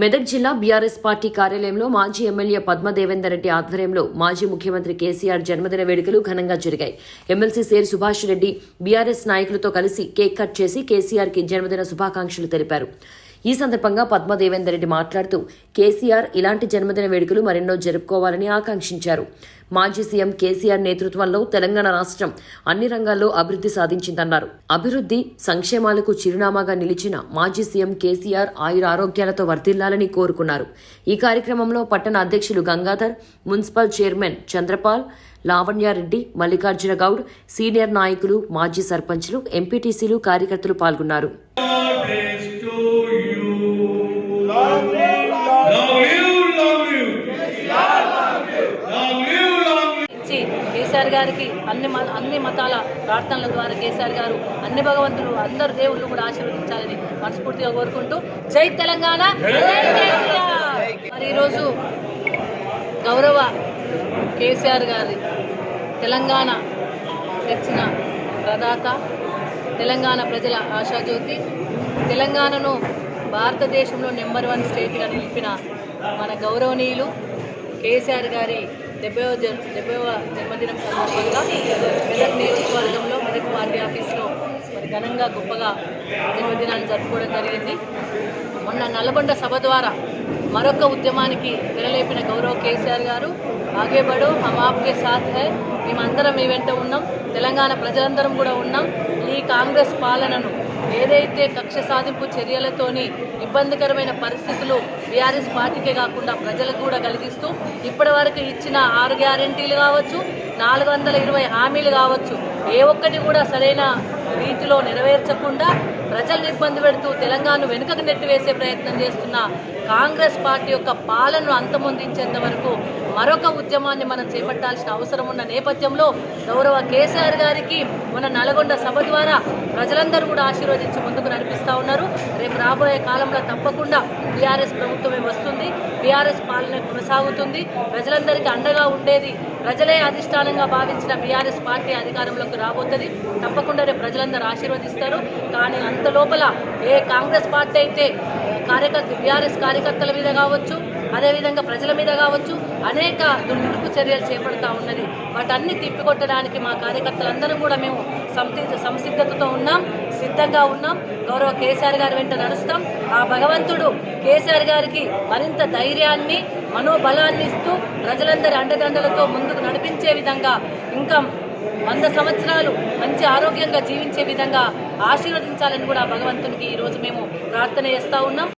మెదక్ జిల్లా BRS party కార్యాలయంలో మాజీ ఎమ్మెల్యే పద్మదేవేందర్ రెడ్డి ఆధ్వర్యంలో మాజీ ముఖ్యమంత్రి కేసీఆర్ జన్మదిన వేడుకలు ఘనంగా జరిగాయి. ఎమ్మెల్సీ సేర్ సుభాష్ రెడ్డి బీఆర్ఎస్ నాయకులతో కలిసి కేక్ కట్ చేసి కేసీఆర్కి జన్మదిన శుభాకాంక్షలు తెలిపారు. ఈ సందర్భంగా పద్మదేవేందర్ రెడ్డి మాట్లాడుతూ కేసీఆర్ ఇలాంటి జన్మదిన వేడుకలు మరెన్నో జరుపుకోవాలని ఆకాంక్షించారు. మాజీ సీఎం కేసీఆర్ నేతృత్వంలో తెలంగాణ రాష్ట్రం అన్ని రంగాల్లో అభివృద్ధి సాధించిందన్నారు. అభివృద్ధి సంక్షేమాలకు చిరునామాగా నిలిచిన మాజీ సీఎం కేసీఆర్ ఆయుర ఆరోగ్యాలతో వర్ధిల్లాలని కోరుకున్నారు. ఈ కార్యక్రమంలో పట్టణ అధ్యక్షులు Gangadhar municipal chairman Chandrapal Lavanya Reddy Mallikarjuna Goud senior నాయకులు మాజీ సర్పంచ్లు ఎంపీటీసీలు కార్యకర్తలు పాల్గొన్నారు. కేసీఆర్ గారికి అన్ని అన్ని మతాల ప్రార్థనల ద్వారా కేసీఆర్ గారు అన్ని భగవంతులు అందరు దేవుళ్ళు కూడా ఆశీర్వదించాలని మనస్ఫూర్తిగా కోరుకుంటూ జై తెలంగాణ మరి ఈరోజు గౌరవ కేసీఆర్ గారి తెలంగాణ తెచ్చిన ప్రదాత తెలంగాణ ప్రజల ఆశాజ్యోతి తెలంగాణను భారతదేశంలో నెంబర్ వన్ స్టేట్గా నిలిపిన మన గౌరవనీయులు కేసీఆర్ గారి డెబ్బైవ జన్ డెబ్బైవ జన్మదినం సందర్భంగా మెదక్ నియోజకవర్గంలో మెదక్ పార్టీ ఆఫీస్లో మరి ఘనంగా గొప్పగా జన్మదినాన్ని జరుపుకోవడం జరిగింది. మొన్న నల్గొండ సభ ద్వారా మరొక ఉద్యమానికి తెరలేపిన గౌరవ కేసీఆర్ గారు ఆగే బడో హమ్ ఆప్కే సాథ్ హై మేమందరం మీ వెంట ఉన్నాం. తెలంగాణ ప్రజలందరం కూడా ఉన్నాం. ఈ కాంగ్రెస్ పాలనను ఏదైతే కక్ష సాధింపు చర్యలతోని ఇబ్బందికరమైన పరిస్థితులు బీఆర్ఎస్ పార్టీకే కాకుండా ప్రజలకు కూడా కలిగిస్తూ ఇప్పటివరకు ఇచ్చిన ఆరు గ్యారెంటీలు కావచ్చు నాలుగు వందల ఇరవై హామీలు కావచ్చు ఏ ఒక్కటి కూడా సరైన రీతిలో నెరవేర్చకుండా ప్రజల్ని ఇబ్బంది పెడుతూ తెలంగాణను వెనుకకు నెట్టివేసే ప్రయత్నం చేస్తున్న కాంగ్రెస్ పార్టీ యొక్క పాలనను అంతమొందించేంత వరకు మరొక ఉద్యమాన్ని మనం చేపట్టాల్సిన అవసరం ఉన్న నేపథ్యంలో గౌరవ కేసీఆర్ గారికి మన నల్గొండ సభ ద్వారా ప్రజలందరూ కూడా ఆశీర్వదించి ముందుకు నడిపిస్తూ ఉన్నారు. రేపు రాబోయే కాలంలో తప్పకుండా బీఆర్ఎస్ ప్రభుత్వమే వస్తుంది. బీఆర్ఎస్ పాలన కొనసాగుతుంది. ప్రజలందరికీ అండగా ఉండేది ప్రజలే అధిష్టానంగా భావించిన బీఆర్ఎస్ పార్టీ అధికారంలోకి రాబోతుంది. తప్పకుండా రేపు ప్రజలందరూ ఆశీర్వదిస్తారు. కానీ అంత లోపల ఏ కాంగ్రెస్ పార్టీ అయితే కార్యకర్త బీఆర్ఎస్ కార్యకర్తల మీద కావచ్చు అదేవిధంగా ప్రజల మీద కావచ్చు అనేక దుర్దుడుకు చర్యలు చేపడతా ఉన్నది. వాటన్ని తిప్పికొట్టడానికి మా కార్యకర్తలందరూ కూడా మేము సంసి సంసిద్ధతతో ఉన్నాం సిద్ధంగా ఉన్నాం. గౌరవ కేసీఆర్ గారి వెంట నడుస్తాం. ఆ భగవంతుడు కేసీఆర్ గారికి మరింత ధైర్యాన్ని మనోబలాన్ని ఇస్తూ ప్రజలందరి అండదండలతో ముందుకు నడిపించే విధంగా ఇంకా వంద సంవత్సరాలు మంచి ఆరోగ్యంగా జీవించే విధంగా ఆశీర్వదించాలని కూడా భగవంతునికి ఈరోజు మేము ప్రార్థన చేస్తూ ఉన్నాం.